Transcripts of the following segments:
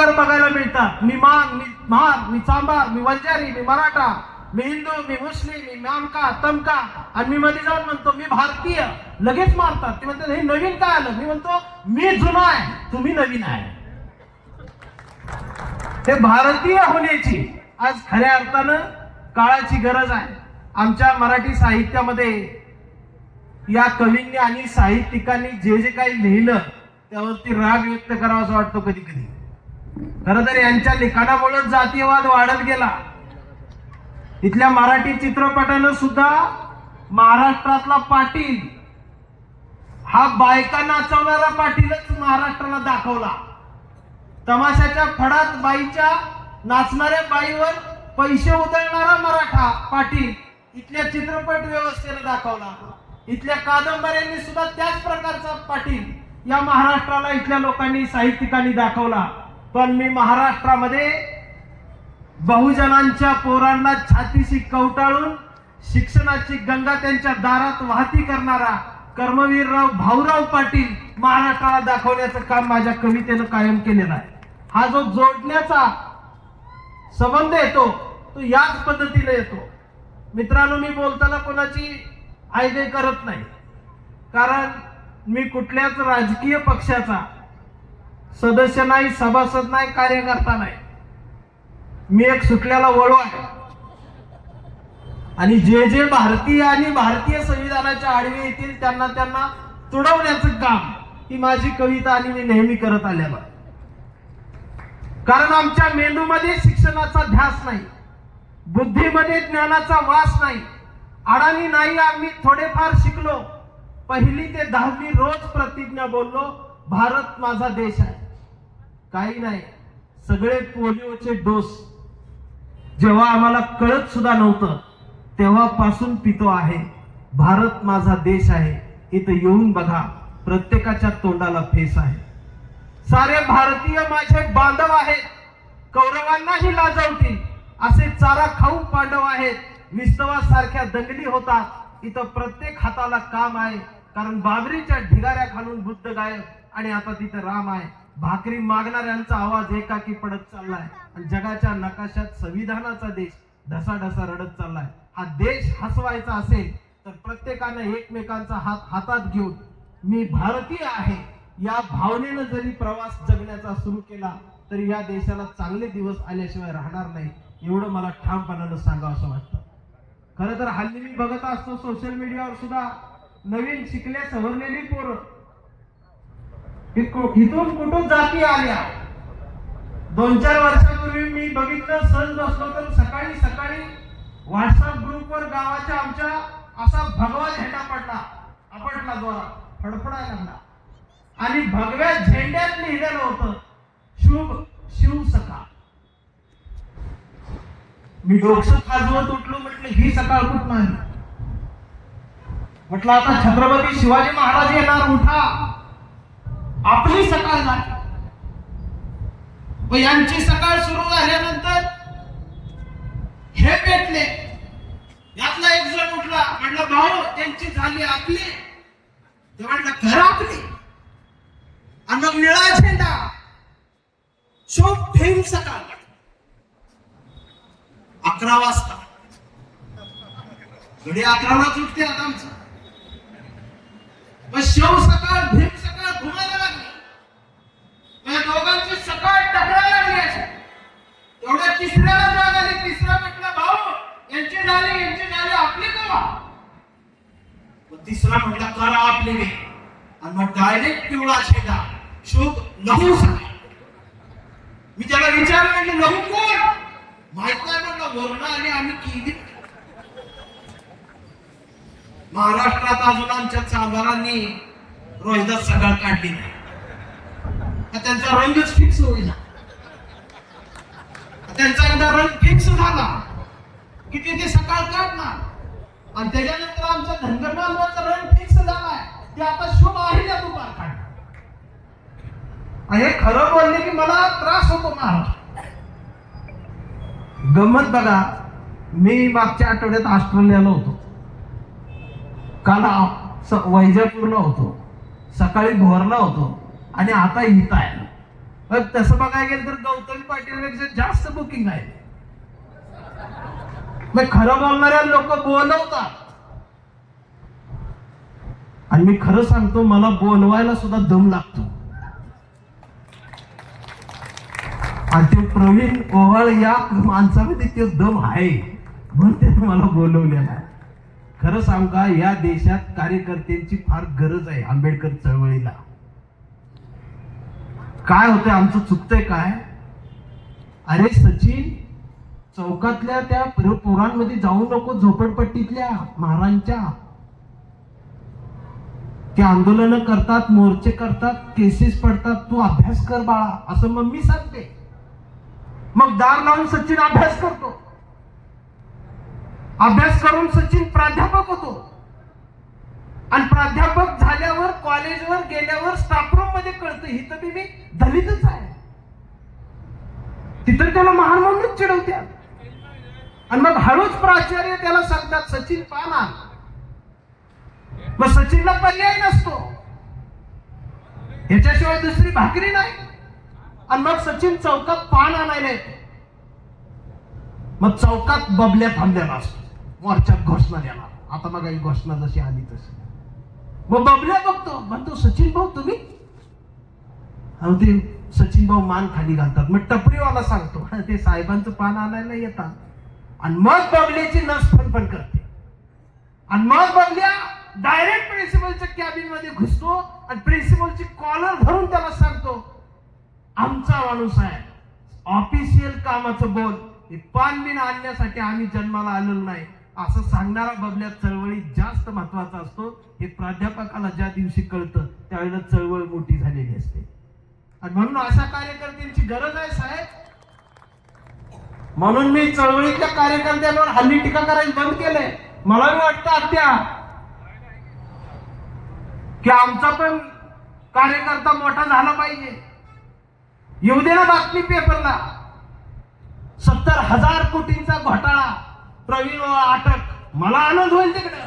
तर बघायला मिळतात मी मान मी महाग मी चांबार मी वंजारी मी मराठा मी हिंदू मी मुस्लिम मी मामका तमका. आणि मी मध्ये जाऊन म्हणतो मी भारतीय. लगेच मारतात. ते म्हणतात हे नवीन काय आलं? मी म्हणतो मी जुना आहे. तुम्ही नवीन आहे. ते भारतीय होण्याची आज खऱ्या अर्थानं काळाची गरज आहे. आमच्या मराठी साहित्यामध्ये या कवींनी आणि साहित्यिकांनी जे जे काही लिहिलं त्यावरती राग व्यक्त करावा असं वाटतो कधी कधी खर तर यांच्या लिखाणामुळे जातीयवाद वाढत गेला. इथल्या मराठी चित्रपटानं सुद्धा महाराष्ट्रातला पाटील हा बायका नाचवणारा पाटीलच महाराष्ट्राला दाखवला. तमाशाच्या फडात बाईच्या नाचणाऱ्या बाईवर पैसे उधळणारा मराठा पाटील इथल्या चित्रपट व्यवस्थेला दाखवला. इथल्या कादंबऱ्यांनी सुद्धा त्याच प्रकारचा पाटील या महाराष्ट्राला इथल्या लोकांनी साहित्यिकांनी दाखवला. पण मी महाराष्ट्रामध्ये बहुजनांच्या पोरांना छातीशी कवटाळून शिक्षणाची गंगा त्यांच्या दारात वाहती करणारा कर्मवीरराव भाऊराव पाटील महाराष्ट्राला दाखवण्याचं काम माझ्या कवितेनं कायम केलेलं आहे. हा जो जोडण्याचा संबंध येतो तो याच पद्धतीने येतो. मित्रांनो मी बोलताना कोणाची आयदे करत नाही. कारण मी कुठल्याच राजकीय पक्षाचा सदस्य नाही सभासद नाही कार्यकर्ता नाही. मी एक सुटल्याला वळू आहे. आणि जे जे भारतीय आणि भारतीय संविधानाच्या आडवे येतील त्यांना त्यांना तुडवण्याचं काम ही माझी कविता आणि मी नेहमी करत आलेलो कारण आमच्या मेंदूमध्ये शिक्षणाचा ध्यास नाही बुद्धीमध्ये ज्ञानाचा वास नाही. अडाणी नाही आम्ही थोडेफार शिकलो. पहिली ते दहावी रोज प्रतिज्ञा बोललो. भारत माझा देश आहे. काही नाही. सगळे पोलिओचे डोस. जेव्हा आम्हाला कळत सुद्धा नव्हतं तेव्हापासून पितो आहे. भारत माझा देश आहे. इथं येऊन बघा. प्रत्येकाच्या तोंडाला फेस आहे. सारे भारतीय माझे बांधव आहेत. कौरवांनाही लाजवतील. असे चारा खाऊ पांडव आहेत. विस्तवासारख्या दंगली होतात. इथं प्रत्येक हाताला काम आहे. कारण बाबरीच्या ढिगाऱ्या खालून बुद्ध गायब. आणि आता तिथं राम आहे. भाकरी मागणाऱ्यांचा आवाज एकाकी पडत चाललाय. आणि जगाच्या नकाशात संविधानाचा देश ढसाढसा रडत चाललाय. हा देश हसवायचा असेल तर प्रत्येकानं एकमेकांचा हात हातात घेऊन मी भारतीय आहे या भावनेनं जरी प्रवास जगण्याचा सुरू केला तरी या देशाला चांगले दिवस आल्याशिवाय राहणार नाही. एवढं मला ठामपणानं सांगा असं वाटतं. खरं तर हल्ली मी बघत असतो सोशल मीडियावर सुद्धा. नवीन शिकल्या सवरलेली पोरं. इथून कुठून जाती आल्या? दोन चार वर्षापूर्वी मी बघितलं सण बसलो तर सकाळी सकाळी व्हॉट्सअप ग्रुपवर गावाच्या आमच्या असा भगवा झेंडा पडला आपटला द्वारा फडफडायला लागला. आणि भगव्या झेंड्यात लिहिलेलं होतं शुभ शिव सकाळ मी डोकं खाजवत उठलो म्हटलं ही सकाळ कुठं म्हटलं आता छत्रपती शिवाजी महाराज येणार उठा. आपली सकाळ झाली. व यांची सकाळ सुरू झाल्यानंतर हे पेटले यातला एक जण उठला म्हणलं भाऊ त्यांची झाली आपली. ते म्हटलं आपली. आणि मग निळा झेंडा. शोभ ठेवून सकाळ. अकरा वाजता. घडी अकराला उठते आता आमचं. मग शव सकाळ भीम सकाळ घुमायला लागली मग या दोघांची सकाळ टकरायला लागली अशी एवढ्या तिसऱ्याला जाग आली तिसरा म्हटलं भाऊ यांची झाली यांची झाली आपली कवा मग तिसरा म्हटला करा आपले वे आणि मग डायरेक्ट पिवळा छेदा. शुभ लहू सकाळ मी त्याला विचारलं म्हणजे लहू कोण? माहीत नाही म्हटलं वर्ण आणि आम्ही केली महाराष्ट्रात अजून आमच्या चांभारांनी रोहिदास सकाळ काढली नाही. त्यांचा रंगच फिक्स होईना. त्यांचा एकदा रंग फिक्स झाला. की ते सकाळ काढणार? आणि त्याच्यानंतर आमचा धनगर बांधवाचा रंग फिक्स झालाय. ते आता शुभ आहे त्या दुपार काढणार आणि हे खरं बोलले की मला त्रास होतो महाराज. गमत बघा मी मागच्या आठवड्यात ऑस्ट्रेलियाला होतो. काल वैजापूरला होतो. सकाळी भोरला होतो. आणि आता इथं आहे. तसं बघायला गेलं तर गौतमी पाटीलपेक्षा जास्त बुकिंग आहे. मग खरं बोलणाऱ्या लोक बोलवतात. आणि मी खरं सांगतो मला बोलवायला सुद्धा दम लागतो. आणि ते प्रवीण ओवाळ या माणसामध्ये ते दम आहे म्हणून त्याने मला बोलवलेला आहे. खरं सांगू का या देशात कार्यकर्त्यांची फार गरज आहे आंबेडकर चळवळीला. काय होतंय आमचं चुकतंय काय? अरे सचिन चौकातल्या त्या पोरांमध्ये जाऊ नको झोपडपट्टीतल्या महारांच्या ते आंदोलन करतात मोर्चे करतात केसेस पडतात तू अभ्यास कर बाळा असं मम्मी सांगते. मग दार लावून सचिन अभ्यास करतो. अभ्यास करून सचिन प्राध्यापक होतो. आणि प्राध्यापक झाल्यावर कॉलेजवर गेल्यावर स्टाफ रूममध्ये कळतं ही तर मी दलितच आहे. तिथं त्याला महान म्हणूनच चिडवत्या आणि मग हळूच प्राचार्य त्याला सांगतात सचिन पाना मग सचिनला पर्याय नसतो. ह्याच्याशिवाय दुसरी भाकरी नाही. आणि मग सचिन चौकात पान आणायला येतो. मग चौकात बबल्या थांबलेला असतो मोर्चात घोषणा द्याला आता मग ही घोषणा जशी आली तशी. मग बबल्या बघतो. म्हणतो सचिन भाऊ तुम्ही? ते सचिन भाऊ मान खाली घालतात. मग टपरीवाला सांगतो ते साहेबांचं पान आणायला येतात. आणि मग बबल्याची नस फनफन करते. आणि मग बबल्या डायरेक्ट प्रिन्सिपलच्या कॅबिनमध्ये घुसतो आणि प्रिन्सिपलची कॉलर धरून त्याला सांगतो आमचा माणूस आहे ऑफिशियल कामाचं बोल. हे पानबिन आणण्यासाठी आम्ही जन्माला आलेलो नाही. असं सांगणारा बबल्या चळवळीत जास्त महत्त्वाचा असतो. हे प्राध्यापकाला ज्या दिवशी कळतं त्यावेळेला चळवळ मोठी झालेली असते. आणि म्हणून अशा कार्यकर्त्यांची गरज आहे साहेब म्हणून मी चळवळीतल्या कार्यकर्त्यांवर हल्ली टीका करायला बंद केलंय. मला वाटतं आत्या की आमचा पण कार्यकर्ता मोठा झाला पाहिजे. येऊ दे ना बातमी पेपरला. सत्तर हजार कोटींचा घोटाळा प्रवीण अटक मला आनंद होईल तिकडे.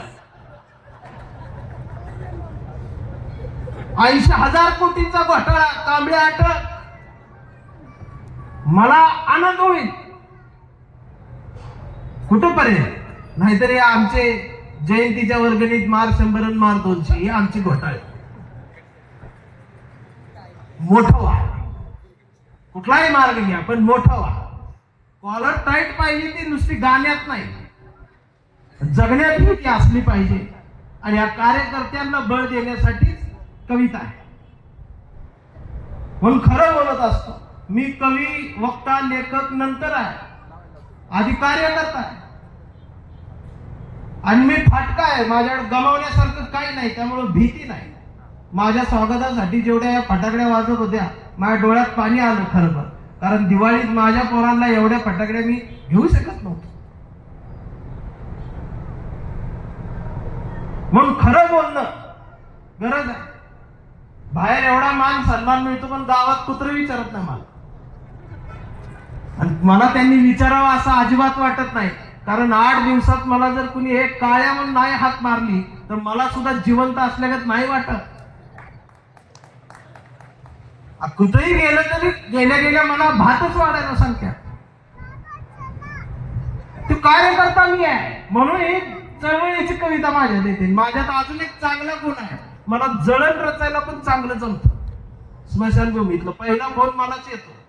ऐंशी हजार कोटींचा घोटाळा कांबळे अटक मला आनंद होईल. कुठंपर्यंत? नाहीतर हे आमचे जयंतीच्या वर्गणीत मार शंभर मार दोनशे हे आमची घोटाळे. मोठं व्हा. कुठलाही मार्ग घ्या पण मोठं व्हा. कॉलर टाईट पाहिजे ती नुसती गाण्यात नाही. जगण्यात ती असली पाहिजे. आणि या कार्यकर्त्यांना बळ देण्यासाठीच कविता आहे. म्हणून खरं बोलत असतो मी कवी वक्ता लेखक नंतर आहे. आधी कार्यकर्ता आहे आणि मी फाटका आहे माझ्याकडे गमावण्यासारखं काही नाही त्यामुळे भीती नाही. माझ्या स्वागतासाठी जेवढ्या या फटाकड्या वाजत होत्या माझ्या डोळ्यात पाणी आलं खरं तर. कारण दिवाळीत माझ्या पोरांना एवढ्या फटाकड्या मी घेऊ शकत नव्हतो. म्हणून खरं बोलणं गरज आहे. बाहेर एवढा मान सन्मान मिळतो पण गावात कुत्र विचारत नाही मला. आणि मला त्यांनी विचारावं असं अजिबात वाटत नाही. कारण आठ दिवसात मला जर कुणी हे काळ्या म्हणून नाही हात मारली तर मला सुद्धा जिवंत असल्यागत नाही वाटत. आ, कुठेही गेलं तरी गेल्या गेल्या मला भातच वाढायला सांगत्या तू कार्यकर्ता मी आहे. म्हणून एक चळवळीची कविता माझ्या येते माझ्यात अजून एक चांगला गुण आहे. मला जळण रचायला पण चांगलं जमतं. स्मशानभूमीतलं पहिला फोन मलाच येतो.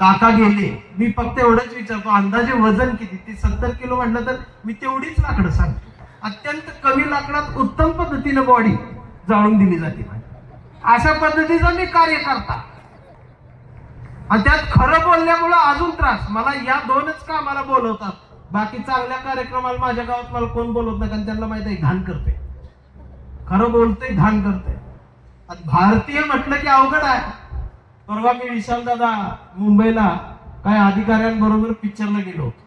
काका गेले मी फक्त एवढंच विचारतो अंदाजे वजन किती? ते सत्तर किलो म्हटलं तर मी तेवढीच लाकडं सांगतो. अत्यंत कमी लाकडात उत्तम पद्धतीने बॉडी जाळून दिली जाते अशा पद्धतीचा मी कार्य करता. आणि त्यात खरं बोलल्यामुळं अजून त्रास. मला या दोनच कामाला बोलवतात. बाकी चांगल्या कार्यक्रमाला माझ्या गावात मला कोण बोलवत नाही कारण त्यांना माहीत आहे घाण करते खरं बोलते घाण करते भारतीय म्हटलं की अवघड आहे. परवा मी विशाल दादा मुंबईला काही अधिकाऱ्यांबरोबर पिक्चरला गेलो होतो.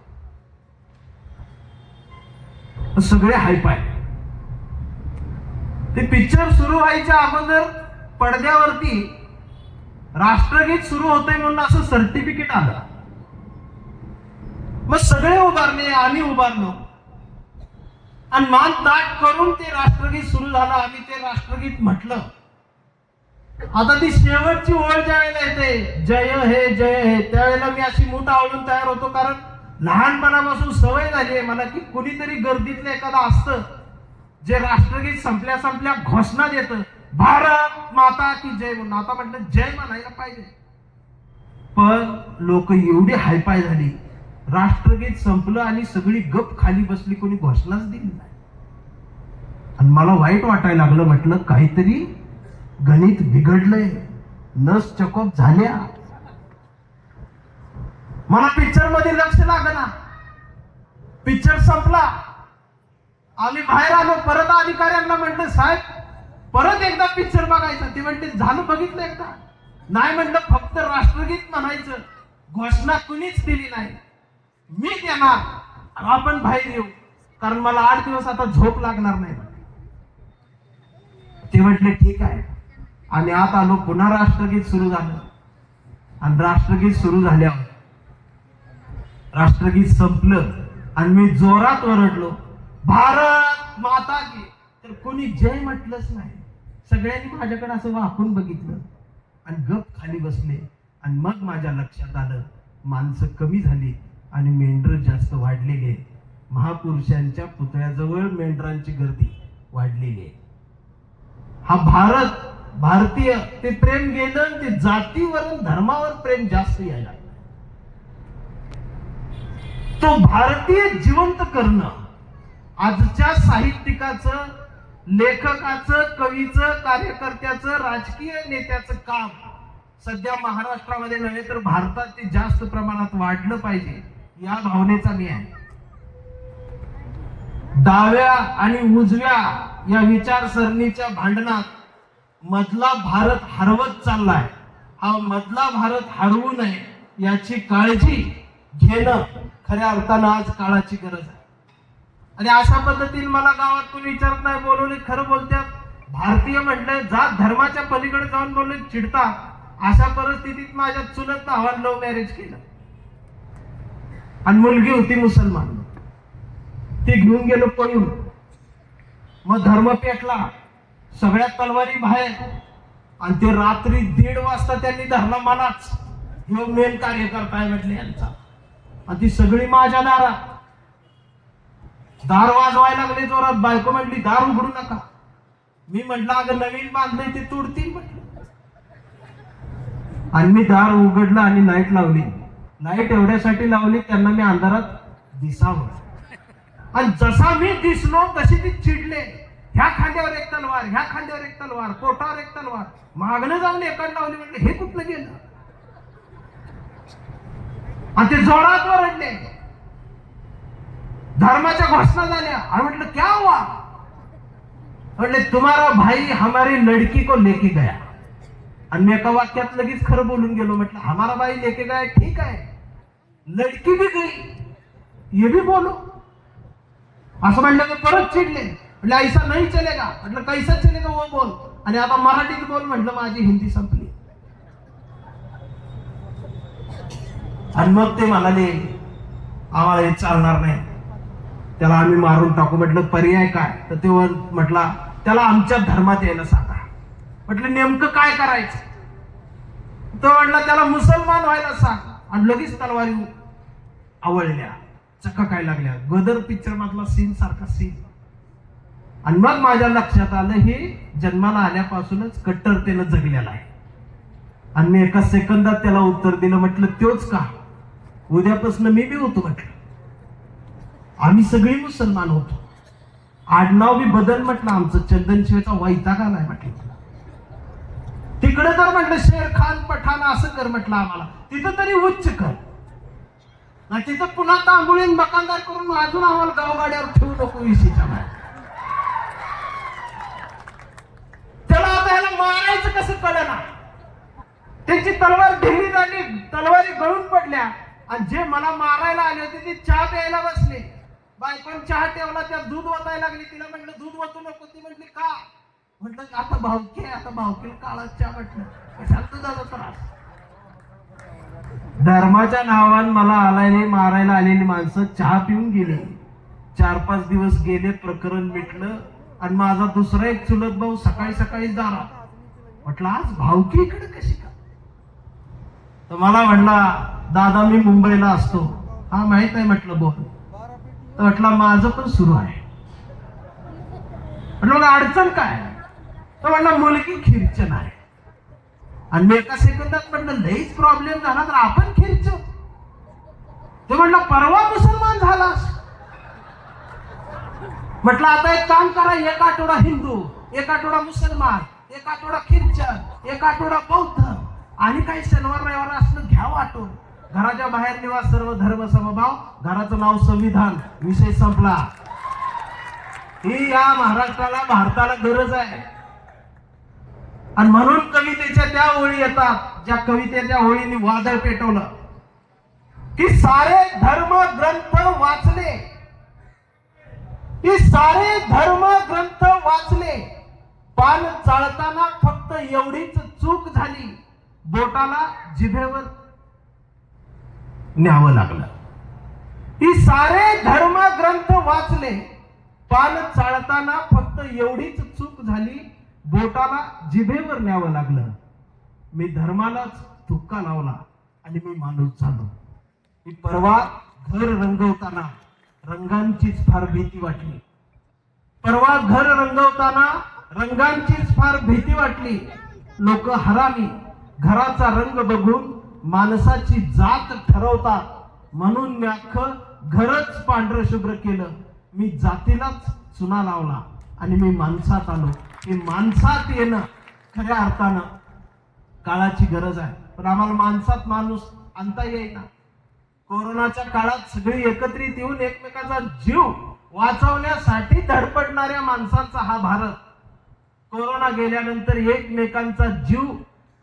सगळे हायपाय ते पिक्चर सुरू व्हायच्या अगोदर पडद्यावरती राष्ट्रगीत सुरू होतंय म्हणून असं सर्टिफिकेट आलं. मग सगळे उभारले आम्ही उभारलो. आणि मान ताट करून ते राष्ट्रगीत सुरू झालं. आम्ही ते राष्ट्रगीत म्हटलं. आता ती शेवटची ओळ ज्या वेळेला येते जय हे जय हे त्यावेळेला मी अशी मूठ आवडून तयार होतो कारण लहानपणापासून सवय झाली आहे मला की कुणीतरी गर्दीतलं एखादा असतं जे राष्ट्रगीत संपल्या संपल्या घोषणा देत भारत माता की जय म्हणून. आता म्हटलं जय म्हणायला पाहिजे. पण लोक एवढी हायपाय झाली राष्ट्रगीत संपलं आणि सगळी गप खाली बसली कोणी घोषणाच दिली नाही. आणि मला वाईट वाटायला लागलं म्हटलं काहीतरी गणित बिघडलंय नस चकोप झाल्या. मला पिक्चरमध्ये लक्ष लागना. पिक्चर संपला. आम्ही बाहेर आलो परत अधिकाऱ्यांना म्हटलं साहेब परत एकदा पिक्चर बघायचा. ते म्हणते झालं बघितलं एकदा. नाही म्हणलं फक्त राष्ट्रगीत म्हणायचं. घोषणा कुणीच दिली नाही. मी देणार आपण बाहेर येऊ. कारण मला आठ दिवस आता झोप लागणार नाही. ते म्हटले ठीक आहे. आणि आत आलो पुन्हा राष्ट्रगीत सुरू झालं. आणि राष्ट्रगीत सुरू झाल्यावर राष्ट्रगीत संपलं आणि मी जोरात ओरडलो भारत माता की. तर कोणी जय म्हटलंच नाही. सगळ्यांनी माझ्याकडे असं वाकून बघितलं. आणि गप खाली बसले. आणि मग माझ्या लक्षात आलं माणसं कमी झाली आणि मेंढर जास्त वाढलेले. आहेत महापुरुषांच्या पुतळ्याजवळ मेंढरांची गर्दी वाढलेली आहे. हा भारत भारतीय ते प्रेम गेलं ते जातीवरून धर्मावर प्रेम जास्त यायला तो भारतीय जिवंत करणं आजच्या साहित्यिकाचं लेखकाचं कवीचं कार्यकर्त्याचं राजकीय नेत्याचं काम सध्या महाराष्ट्रामध्ये नव्हे तर भारतात ते जास्त प्रमाणात वाढलं पाहिजे या भावनेचा मी आहे. डाव्या आणि उजव्या या विचारसरणीच्या भांडणात मधला भारत हरवत चाललाय. हा मधला भारत हरवू नये याची काळजी घेणं खऱ्या अर्थानं आज काळाची गरज आहे. आणि अशा पद्धतीने मला गावात कोणी विचारत नाही बोलवले खरं बोलत्यात. भारतीय म्हटलं जात धर्माच्या पलीकडे जाऊन बोलले चिडता. अशा परिस्थितीत माझ्या चुलत भावानं लव्ह मॅरेज केलं. आणि मुलगी होती मुसलमान. ती घेऊन गेलो पळून. मग धर्म पेटला. सगळ्या तलवारी बाहेर. आणि ते रात्री दीड वाजता त्यांनी धरला मलाच ह्यो मेन कार्यकर्ता आहे म्हटले यांचा. आणि ती सगळी माझ्या दारात. दार वाजवायला लागले जोरात. बायको म्हटली दार उघडू नका. मी म्हटलं अगं नवीन बांधले ते तुडतील म्हटलं. आणि मी दार उघडलं आणि लाइट लावली. लाइट एवढ्यासाठी लावली त्यांना मी अंधारात दिसावं. आणि जसा मी दिसलो तशी ती चिडले. ह्या खांद्यावर एक तलवार ह्या खांद्यावर एक तलवार पोटावर एक तलवार. मागणं जाऊन एकाड लावली म्हटलं हे कुठलं गेलं? आणि ते जोरात वरडले धर्माच्या घोषणा झाल्या. आणि म्हटलं क्या हुआ? म्हटले तुम्हारा भाई हमारी लड़की को लेके गया. आणि मी एका वाक्यात लगेच खरं बोलून गेलो. म्हटलं हमारा भाई लेके गया ठीक आहे. लड़की भी गई ये भी बोलो. असं म्हटलं की परत चिडले. म्हटलं ऐसा नाही चलेगा. म्हटलं कैसा चलेगा वो बोल. आणि आता मराठीत बोल म्हटलं माझी हिंदी संपली. आणि मग ते म्हणाले आम्हाला हे चालणार नाही. त्याला आम्ही मारून टाकू. म्हटलं पर्याय काय? तर ते म्हटला त्याला आमच्या धर्मात यायला सांगा. म्हटलं नेमकं काय करायचं? तो म्हटला त्याला मुसलमान व्हायला सांग. आणि लगेच तलवारी आवळल्या काय लागल्या. गदर पिक्चर मधला सीन सारखा सीन आणि मग माझ्या लक्षात आलं हे जन्माला आल्यापासूनच कट्टरतेनं जगलेला आहे. आणि मी एका सेकंदात त्याला उत्तर दिलं म्हटलं तोच का? उद्यापासून मी बी होतो म्हटलं. आम्ही सगळी मुसलमान होतो. आडनाव बी बदल म्हटलं आमचं चंदनशिवेचा वैताग आलाय म्हटलं. तिकडे तर म्हटलं शेर खान पठाण असं कर म्हटलं आम्हाला. तिथं तरी उच्च कर. ना तिथं पुन्हा तांबुळीन मकानदार करून अजून आम्हाला गावगाड्यावर ठेवू नको विषयीच्या बाहेर त्याला आता ह्याला मारायचं कसं कळना त्यांची तलवार ढिली झाली तलवारी गळून पडल्या. आणि जे मला मारायला आले होते ते चहा प्यायला बसले. बायकोन चहा ठेवला त्या दूध ओतायला लागली. तिला म्हटलं दूध ओतू नको. ती म्हटली का? म्हटलं आता भावकी आहे आता भावकी काळात चहा म्हटलं. कशाला तुझा त्रास. धर्माच्या नावान मला आलायले मारायला आलेली माणसं चहा पिऊन गेली. चार पाच दिवस गेले प्रकरण मिटलं. आणि माझा दुसरा एक चुलत भाऊ सकाळी सकाळी दारा म्हटलं आज भावकी इकडे कशी का? तर मला म्हणला दादा मी मुंबईला असतो. हा माहीत आहे म्हटलं बोल. तर म्हटलं माझं पण सुरू आहे. म्हटलं अडचण काय? तर म्हटलं मुलगी खिरचन आहे. आणि मी एका सेकंदात म्हटलं लईच प्रॉब्लेम झाला तर आपण खिरच. ते म्हटलं परवा मुसलमान झालास. म्हटलं आता एक काम करा एक आठवडा हिंदू एक आठवडा मुसलमान. एक आठवडा ख्रिश्चन एक आठवडा बौद्ध आणि काही शनिवार रविवार असलं घ्या वाटून. घराच्या बाहेर निवास सर्व धर्म समभाव घराचं नाव संविधान. विषय संपला. ही या महाराष्ट्राला भारताला गरज आहे. आणि म्हणून कवितेच्या त्या ओळी येतात ज्या कवितेच्या ओळीने वादळ पेटवलं. की सारे धर्म ग्रंथ वाचले. की सारे धर्म ग्रंथ वाचले. पाल चाळताना फक्त एवढीच चूक झाली बोटाला जिभेवर न्यावं लागलं. ही सारे धर्म ग्रंथ वाचले पाल चाळताना फक्त एवढीच चूक झाली बोटाला जिभेवर न्यावं लागलं. मी धर्मालाच तुक्का लावला आणि मी माणूस झालो. मी परवा घर रंगवताना रंगांचीच फार भीती वाटली. परवा घर रंगवताना रंगांचीच फार भीती वाटली. लोक हरामी. घराचा रंग बघून माणसाची जात ठरवतात. म्हणून मी अख्खं घरच पांढरं शुभ्र केलं. मी जातीलाच चुना लावला आणि मी माणसात आलो. की माणसात येणं खऱ्या अर्थानं काळाची गरज आहे. पण आम्हाला माणसात माणूस आणता येईना. कोरोनाच्या काळात सगळी एकत्रित येऊन एकमेकाचा जीव वाचवण्यासाठी धडपडणाऱ्या माणसांचा हा भारत. कोरोना गेल्यानंतर एकमेकांचा जीव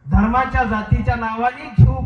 धर्माच्या जातीच्या नावाने घेऊ